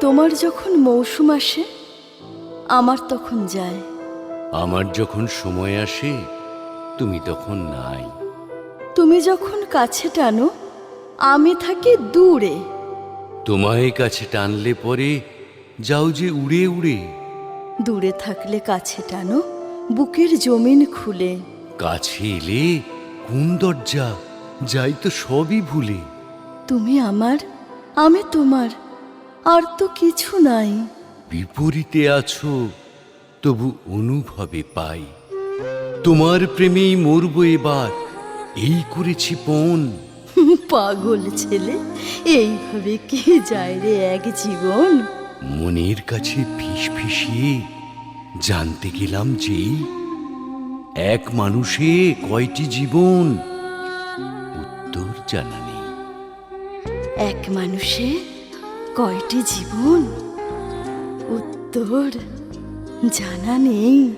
তোমার যখন মৌসুম আসে আমার তখন যায়। আমার যখন সময় আসে তুমি তখন নাই। তুমি যখন কাছে টানো আমি থাকি দূরে। তোমায় কাছে টানলে পরে যাও যে উড়ে উড়ে। দূরে থাকলে কাছে টানো বুকের জমিন খুলে। কাছে এলে কোন দরজা যাই তো সবই ভুলে। তুমি আমার আমি তোমার। আর তো কিছু নাই। বিপরীতে আছো তবু অনুভবে পাই। তোমার প্রেমেই মরবো এবার এই করেছি পণ। পাগল ছেলে এইভাবে কে যায় রে এক জীবন? মনের কাছে ফিস ফিসিয়ে জানতে গেলাম যে এক মানুষে কয়টি জীবন? উত্তর জানা নেই। এক মানুষে কয়টি জীবন? উত্তর জানা নেই।